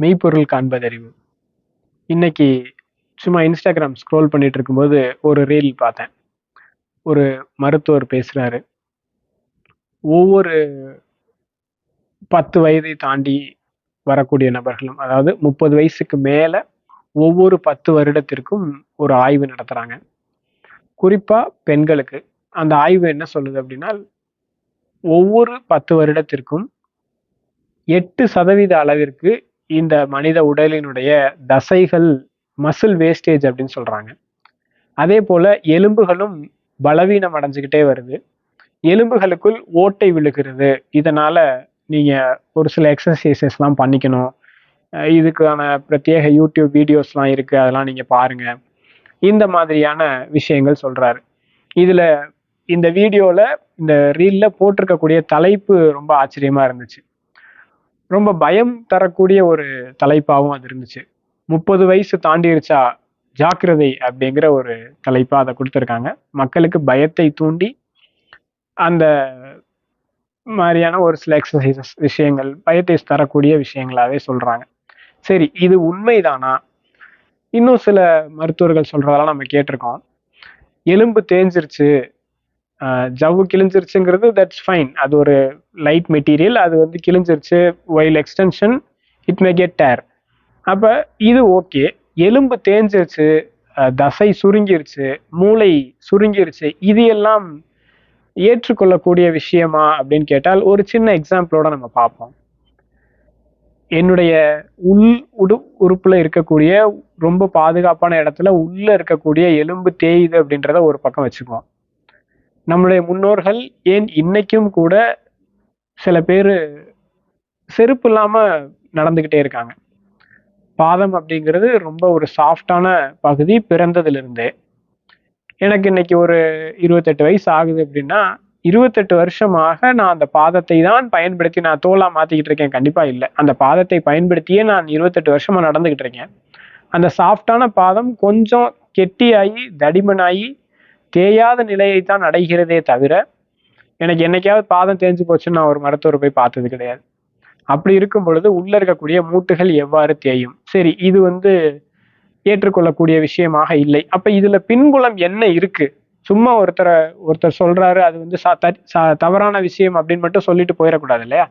மெய்ப்பொருள் காண்பதறிவு. இன்னைக்கு சும்மா இன்ஸ்டாகிராம் ஸ்க்ரோல் பண்ணிட்டு இருக்கும்போது ஒரு ரீல் பார்த்தேன். ஒரு மருத்துவர் பேசுறாரு. ஒவ்வொரு பத்து வயதை தாண்டி வரக்கூடிய நபர்களும் அதாவது முப்பது வயசுக்கு மேல ஒவ்வொரு பத்து வருடத்திற்கும் ஒரு ஆய்வு நடத்துறாங்க. குறிப்பா பெண்களுக்கு. அந்த ஆய்வு என்ன சொல்லுது அப்படின்னா ஒவ்வொரு பத்து வருடத்திற்கும் எட்டு சதவீத அளவிற்கு இந்த மனித உடலினுடைய தசைகள் மசில் வேஸ்டேஜ் அப்படின்னு சொல்றாங்க. அதே போல எலும்புகளும் பலவீனம் அடைஞ்சுக்கிட்டே வருது. எலும்புகளுக்குள் ஓட்டை விழுகிறது. இதனால நீங்க ஒரு சில எக்ஸசைசஸ்லாம் பண்ணிக்கணும். இதுக்கான பிரத்யேக யூடியூப் வீடியோஸ்லாம் இருக்கு. அதெல்லாம் நீங்க பாருங்க. இந்த மாதிரியான விஷயங்கள் சொல்றாரு. இதுல இந்த வீடியோல இந்த ரீல்ல போட்டிருக்கக்கூடிய தலைப்பு ரொம்ப ஆச்சரியமா இருந்துச்சு. ரொம்ப பயம் தரக்கூடிய ஒரு தலைப்பாகவும் அது இருந்துச்சு. முப்பது வயசு தாண்டிருச்சா ஜாக்கிரதை அப்படிங்கிற ஒரு தலைப்பாக அதை கொடுத்துருக்காங்க. மக்களுக்கு பயத்தை தூண்டி அந்த மாதிரியான ஒரு சில எக்ஸசைசஸ் விஷயங்கள் பயத்தை தரக்கூடிய விஷயங்களாகவே சொல்கிறாங்க சரி இது உண்மைதானா? இன்னும் சில மருத்துவர்கள் சொல்கிறதெல்லாம் நம்ம கேட்டிருக்கோம். எலும்பு தேஞ்சிருச்சு ஜவ்வு கிழிஞ்சிருச்சுங்கிறது தட்ஸ் ஃபைன் அது ஒரு லைட் மெட்டீரியல் அது வந்து கிழிஞ்சிருச்சு oil extension it may get there அப்போ இது ஓகே எலும்பு தேஞ்சிருச்சு தசை சுருங்கிருச்சு மூளை சுருங்கிருச்சு இது எல்லாம் ஏற்றுக்கொள்ளக்கூடிய விஷயமா அப்படின்னு கேட்டால் ஒரு சின்ன எக்ஸாம்பிளோட நம்ம பார்ப்போம். என்னுடைய உள் உடு உறுப்புல இருக்கக்கூடிய ரொம்ப பாதுகாப்பான இடத்துல உள்ள இருக்கக்கூடிய எலும்பு தேயுது அப்படின்றத ஒரு பக்கம் வச்சுக்குவோம். நம்மளுடைய முன்னோர்கள் ஏன் இன்னைக்கும் கூட சில பேர் செருப்பு இல்லாம நடந்துகிட்டே இருக்காங்க. பாதம் அப்படிங்கிறது ரொம்ப ஒரு சாஃப்டான பகுதி பிறந்ததுலேருந்தே. எனக்கு இன்னைக்கு ஒரு இருபத்தெட்டு வயசு ஆகுது அப்படின்னா இருபத்தெட்டு வருஷமாக நான் அந்த பாதத்தை தான் பயன்படுத்தி நான் தோலாக மாற்றிக்கிட்டு இருக்கேன். கண்டிப்பாக இல்லை. அந்த பாதத்தை பயன்படுத்தியே நான் இருபத்தெட்டு வருஷமாக நடந்துக்கிட்டு இருக்கேன். அந்த சாஃப்டான பாதம் கொஞ்சம் கெட்டியாகி தடிமனாகி தேயாத நிலையை தான் அடைகிறதே தவிர எனக்கு என்னைக்காவது பாதம் தேஞ்சு போச்சுன்னு நான் ஒரு மருத்துவர் போய் பார்த்தது கிடையாது. அப்படி இருக்கும் பொழுது உள்ள இருக்கக்கூடிய மூட்டுகள் எவ்வாறு தேயும்? சரி இது வந்து ஏற்றுக்கொள்ளக்கூடிய விஷயமாக இல்லை. அப்ப இதுல பின்புலம் என்ன இருக்கு? சும்மா ஒருத்தரை ஒருத்தர் சொல்றாரு அது வந்து ச- தவறான விஷயம் அப்படின்னு மட்டும் சொல்லிட்டு போயிடக்கூடாது இல்லையா?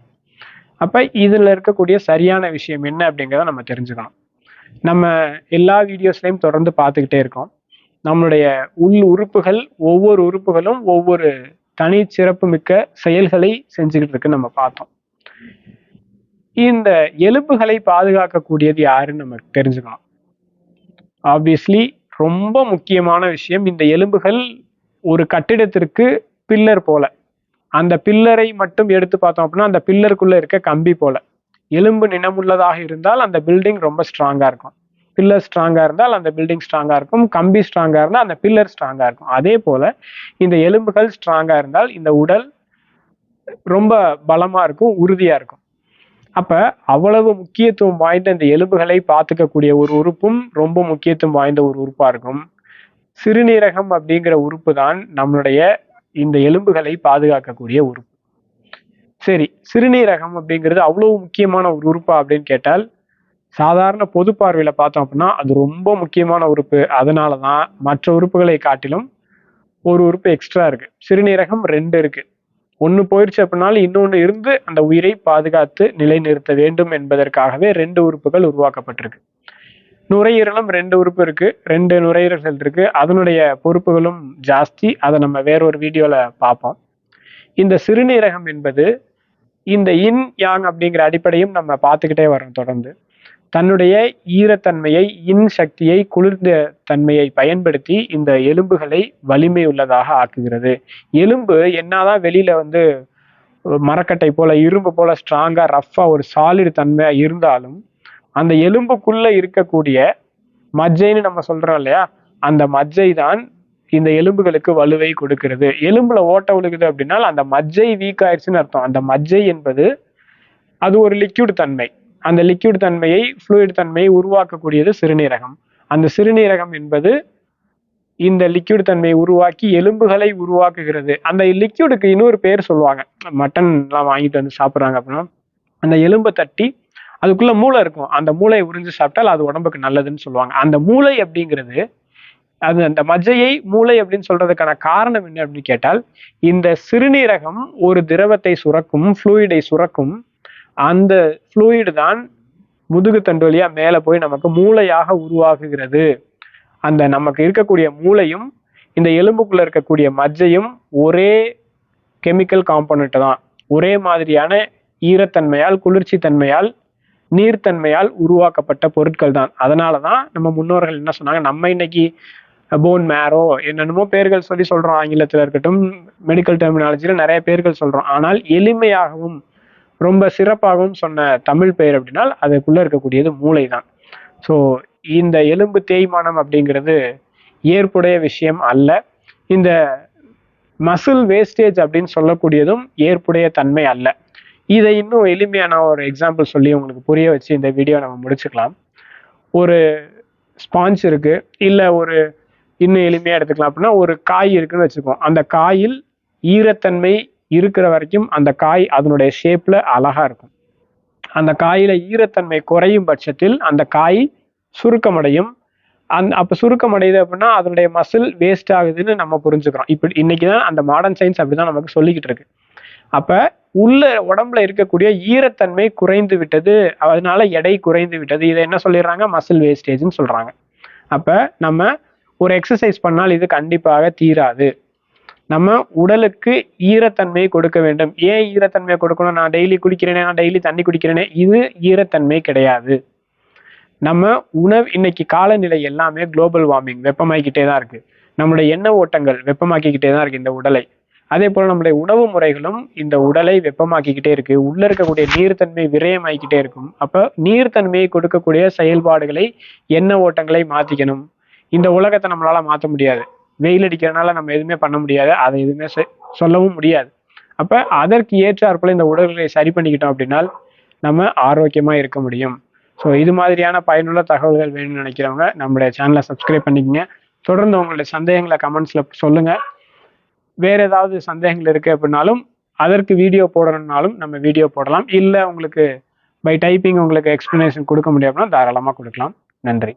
அப்ப இதுல இருக்கக்கூடிய சரியான விஷயம் என்ன அப்படிங்கிறத நம்ம தெரிஞ்சுக்கணும். நம்ம எல்லா வீடியோஸ்லையும் தொடர்ந்து பார்த்துக்கிட்டே இருக்கோம். நம்மளுடைய உள் உறுப்புகள் ஒவ்வொரு உறுப்புகளும் ஒவ்வொரு தனி சிறப்பு மிக்க செயல்களை செஞ்சுக்கிட்டு இருக்கு நம்ம பார்த்தோம். இந்த எலும்புகளை பாதுகாக்கக்கூடியது யாருன்னு நம்ம தெரிஞ்சுக்கலாம் ஆப்வியஸ்லி ரொம்ப முக்கியமான விஷயம் இந்த எலும்புகள் ஒரு கட்டிடத்திற்கு பில்லர் போல. அந்த பில்லரை மட்டும் எடுத்து பார்த்தோம் அப்படின்னா அந்த பில்லருக்குள்ள இருக்க கம்பி போல. எலும்பு நினமுள்ளதாக இருந்தால் அந்த பில்டிங் ரொம்ப ஸ்ட்ராங்கா இருக்கும். பில்லர் ஸ்ட்ராங்காக இருந்தால் அந்த பில்டிங் ஸ்ட்ராங்காக இருக்கும். கம்பி ஸ்ட்ராங்காக இருந்தால் அந்த பில்லர் ஸ்ட்ராங்காக இருக்கும். அதே போல் இந்த எலும்புகள் ஸ்ட்ராங்காக இருந்தால் இந்த உடல் ரொம்ப பலமாக இருக்கும் உறுதியாக இருக்கும். அப்ப அவ்வளவு முக்கியத்துவம் வாய்ந்த இந்த எலும்புகளை பார்த்துக்கக்கூடிய ஒரு உறுப்பும் ரொம்ப முக்கியத்துவம் வாய்ந்த ஒரு உறுப்பா இருக்கும். சிறுநீரகம் அப்படிங்கிற உறுப்பு தான் நம்மளுடைய இந்த எலும்புகளை பாதுகாக்கக்கூடிய உறுப்பு. சரி சிறுநீரகம் அப்படிங்கிறது அவ்வளவு முக்கியமான ஒரு உறுப்பா அப்படின்னு கேட்டால் சாதாரண பொது பார்வையில் பார்த்தோம் அப்படின்னா அது ரொம்ப முக்கியமான உறுப்பு. அதனால தான் மற்ற உறுப்புகளை காட்டிலும் ஒரு உறுப்பு எக்ஸ்ட்ரா இருக்கு. சிறுநீரகம் ரெண்டு இருக்கு. ஒன்று போயிடுச்சு அப்படின்னாலும் இன்னொன்று இருந்து அந்த உயிரை பாதுகாத்து நிலைநிறுத்த வேண்டும் என்பதற்காகவே ரெண்டு உறுப்புகள் உருவாக்கப்பட்டிருக்கு. நுரையீரலும் ரெண்டு உறுப்பு இருக்கு. ரெண்டு நுரையீரல்கள் இருக்கு. அதனுடைய பொறுப்புகளும் ஜாஸ்தி. அதை நம்ம வேறொரு வீடியோல பார்ப்போம். இந்த சிறுநீரகம் என்பது இந்த இன் யாங் அப்படிங்கிற அடிப்படையும் நம்ம பார்த்துக்கிட்டே வரோம் தொடர்ந்து. தன்னுடைய ஈரத்தன்மையை இன் சக்தியை குளிர்ந்த தன்மையை பயன்படுத்தி இந்த எலும்புகளை வலிமை உள்ளதாக ஆக்குகிறது. எலும்பு என்னதான் வெளியில வந்து மரக்கட்டை போல இரும்பு போல ஸ்ட்ராங்கா ரஃப்பா ஒரு சாலிடு தன்மையா இருந்தாலும் அந்த எலும்புக்குள்ள இருக்கக்கூடிய மஜ்ஜைன்னு நம்ம சொல்றோம் இல்லையா? அந்த மஜ்ஜை தான் இந்த எலும்புகளுக்கு வலுவை கொடுக்கிறது. எலும்புல ஓட்ட விழுகுது அப்படின்னா அந்த மஜ்ஜை வீக் ஆயிடுச்சுன்னு அர்த்தம். அந்த மஜ்ஜை என்பது அது ஒரு லிக்யூட் தன்மை. அந்த லிக்யூட் தன்மையை ஃப்ளூயிட் தன்மையை உருவாக்கக்கூடியது சிறுநீரகம். அந்த சிறுநீரகம் என்பது இந்த லிக்யூட் தன்மையை உருவாக்கி எலும்புகளை உருவாக்குகிறது. அந்த லிக்யூடுக்கு இன்னொரு பேர் சொல்லுவாங்க. மட்டன்லாம் வாங்கிட்டு வந்து சாப்பிட்றாங்க அப்படின்னா அந்த எலும்பை தட்டி அதுக்குள்ள மூளை இருக்கும். அந்த மூளையை உறிஞ்சு சாப்பிட்டால் அது உடம்புக்கு நல்லதுன்னு சொல்லுவாங்க. அந்த மூளை அப்படிங்கிறது அது அந்த மஜ்ஜையை மூளை அப்படின்னு சொல்றதுக்கான காரணம் என்ன அப்படின்னு கேட்டால் இந்த சிறுநீரகம் ஒரு திரவத்தை சுரக்கும் ஃப்ளூயிடை சுரக்கும் அந்த ஃப்ளூயிடு தான் முதுகு தண்டு வழியா மேலே போய் நமக்கு மூளையாக உருவாகுகிறது. அந்த நமக்கு இருக்கக்கூடிய மூளையும் இந்த எலும்புக்குள்ள இருக்கக்கூடிய மஜ்ஜையும் ஒரே கெமிக்கல் காம்பனண்ட்டு தான். ஒரே மாதிரியான ஈரத்தன்மையால் குளிர்ச்சி தன்மையால் நீர்த்தன்மையால் உருவாக்கப்பட்ட பொருட்கள் தான். அதனால தான் நம்ம முன்னோர்கள் என்ன சொன்னாங்க? நம்ம இன்னைக்கு போன் மேரோ என்னென்னமோ பேர்கள் சொல்லி சொல்கிறோம் ஆங்கிலத்தில் இருக்கட்டும் மெடிக்கல் டெர்மினாலஜியில் நிறைய பேர்கள் சொல்கிறோம் ஆனால் எளிமையாகவும் ரொம்ப சிறப்பாகவும் சொன்ன தமிழ் பெயர் அப்படின்னா அதுக்குள்ளே இருக்கக்கூடியது மூளை தான் ஸோ இந்த எலும்பு தேய்மானம் அப்படிங்கிறது ஏற்புடைய விஷயம் அல்ல. இந்த மசில் வேஸ்டேஜ் அப்படின்னு சொல்லக்கூடியதும் ஏற்புடைய தன்மை அல்ல. இதை இன்னும் எளிமையான ஒரு எக்ஸாம்பிள் சொல்லி உங்களுக்கு புரிய வச்சு இந்த வீடியோ நம்ம முடிச்சுக்கலாம். ஒரு ஸ்பாஞ்ச் இருக்கு. இல்லை ஒரு இன்னும் எளிமையாக எடுத்துக்கலாம் அப்படின்னா ஒரு காய் இருக்குன்னு வச்சுக்கோம் அந்த காயில் ஈரத்தன்மை இருக்கிற வரைக்கும் அந்த காய் அதனுடைய ஷேப்ல அழகா இருக்கும். அந்த காயில ஈரத்தன்மை குறையும் பட்சத்தில் அந்த காய் சுருக்கமடையும். அந் அப்போ சுருக்கம் அடையுது அப்படின்னா அதனுடைய மசில் வேஸ்ட் ஆகுதுன்னு நம்ம புரிஞ்சுக்கிறோம். இப்படி இன்னைக்கு தான் அந்த மாடர்ன் சயின்ஸ் அப்படிதான் நமக்கு சொல்லிக்கிட்டு இருக்கு. அப்போ உள்ள உடம்புல இருக்கக்கூடிய ஈரத்தன்மை குறைந்து விட்டது. அதனால எடை குறைந்து விட்டது. இதை என்ன சொல்லிடுறாங்க? மசில் வேஸ்டேஜ்னு சொல்றாங்க. அப்போ நம்ம ஒரு எக்ஸசைஸ் பண்ணால் இது கண்டிப்பாக தீராது. நம்ம உடலுக்கு ஈரத்தன்மையை கொடுக்க வேண்டும். ஏன் ஈரத்தன்மையை கொடுக்கணும்? நான் டெய்லி குடிக்கிறேனே நான் டெய்லி தண்ணி குடிக்கிறேனே. இது ஈரத்தன்மை கிடையாது. நம்ம உணவு இன்னைக்கு காலநிலை எல்லாமே குளோபல் வார்மிங் வெப்பமாக்கிட்டே தான் இருக்கு. நம்மளுடைய எண்ணெய் ஓட்டங்கள் வெப்பமாக்கிக்கிட்டே தான் இருக்கு இந்த உடலை. அதே போல நம்மளுடைய உணவு முறைகளும் இந்த உடலை வெப்பமாக்கிக்கிட்டே இருக்கு. உள்ள இருக்கக்கூடிய நீர்த்தன்மை விரயமாக்கிட்டே இருக்கும். அப்ப நீர்த்தன்மையை கொடுக்கக்கூடிய செயல்பாடுகளை எண்ணெய் ஓட்டங்களை மாத்திக்கணும். இந்த உலகத்தை நம்மளால மாற்ற முடியாது. வெயில் அடிக்கிறதுனால நம்ம எதுவுமே பண்ண முடியாது. அதை எதுவுமே சொல்லவும் முடியாது. அப்போ அதற்கு ஏற்றாற்போல் இந்த உடல்களை சரி பண்ணிக்கிட்டோம் அப்படின்னா நம்ம ஆரோக்கியமாக இருக்க முடியும். ஸோ இது மாதிரியான பயனுள்ள தகவல்கள் வேணும்னு நினைக்கிறவங்க நம்மளுடைய சேனலை சப்ஸ்கிரைப் பண்ணிக்கங்க. தொடர்ந்து உங்களுடைய சந்தேகங்களை கமெண்ட்ஸில் சொல்லுங்க. வேறு ஏதாவது சந்தேகங்கள் இருக்குது அப்படின்னாலும் அதற்கு வீடியோ போடணும்னாலும் நம்ம வீடியோ போடலாம். இல்லை உங்களுக்கு பை டைப்பிங் உங்களுக்கு எக்ஸ்பிளனேஷன் கொடுக்க முடியும் அப்படின்னா தாராளமாக கொடுக்கலாம். நன்றி.